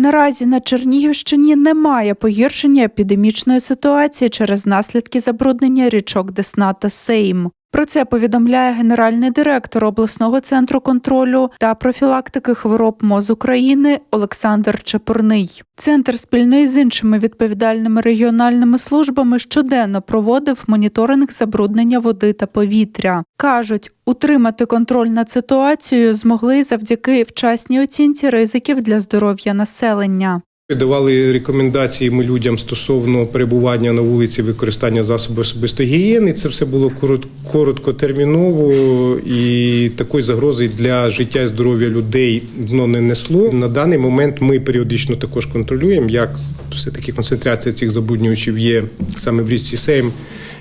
Наразі на Чернігівщині немає погіршення епідемічної ситуації через наслідки забруднення річок Десна та Сейм. Про це повідомляє генеральний директор обласного центру контролю та профілактики хвороб МОЗ України Олександр Чепурний. Центр спільно із іншими відповідальними регіональними службами щоденно проводив моніторинг забруднення води та повітря. кажуть, утримати контроль над ситуацією змогли завдяки вчасній оцінці ризиків для здоров'я населення. Давали рекомендації ми людям стосовно перебування на вулиці, використання засобів особистої гігієни. Це все було корот- короткотерміново і такої загрози для життя і здоров'я людей воно не несло. На даний момент ми періодично також контролюємо, як все-таки концентрація цих забруднювачів є саме в річці Сейм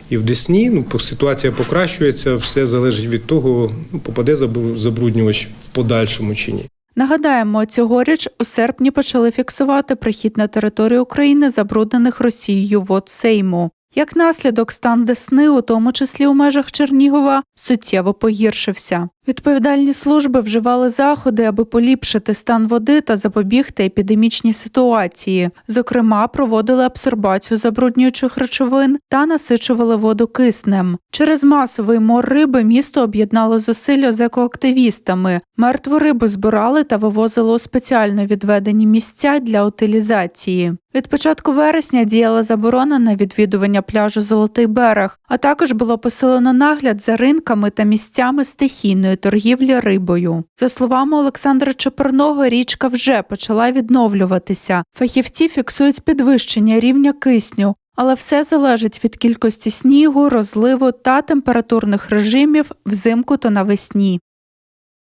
і в Десні. Ну, ситуація покращується, все залежить від того, попаде забру- забруднювач в подальшому чи ні. Нагадаємо, цьогоріч у серпні почали фіксувати прихід на територію України забруднених Росією вод Сейму. Як наслідок, стан Десни, у тому числі у межах Чернігова, суттєво погіршився. Відповідальні служби вживали заходи, аби поліпшити стан води та запобігти епідемічній ситуації. Зокрема, проводили абсорбацію забруднюючих речовин та насичували воду киснем. Через масовий мор риби місто об'єднало зусилля з екоактивістами. Мертву рибу збирали та вивозили у спеціально відведені місця для утилізації. Від початку вересня діяла заборона на відвідування пляжу Золотий берег, а також було посилено нагляд за ринками та місцями стихійної торгівлі рибою. За словами Олександра Чепурного, річка вже почала відновлюватися. Фахівці фіксують підвищення рівня кисню. Але все залежить від кількості снігу, розливу та температурних режимів взимку та навесні.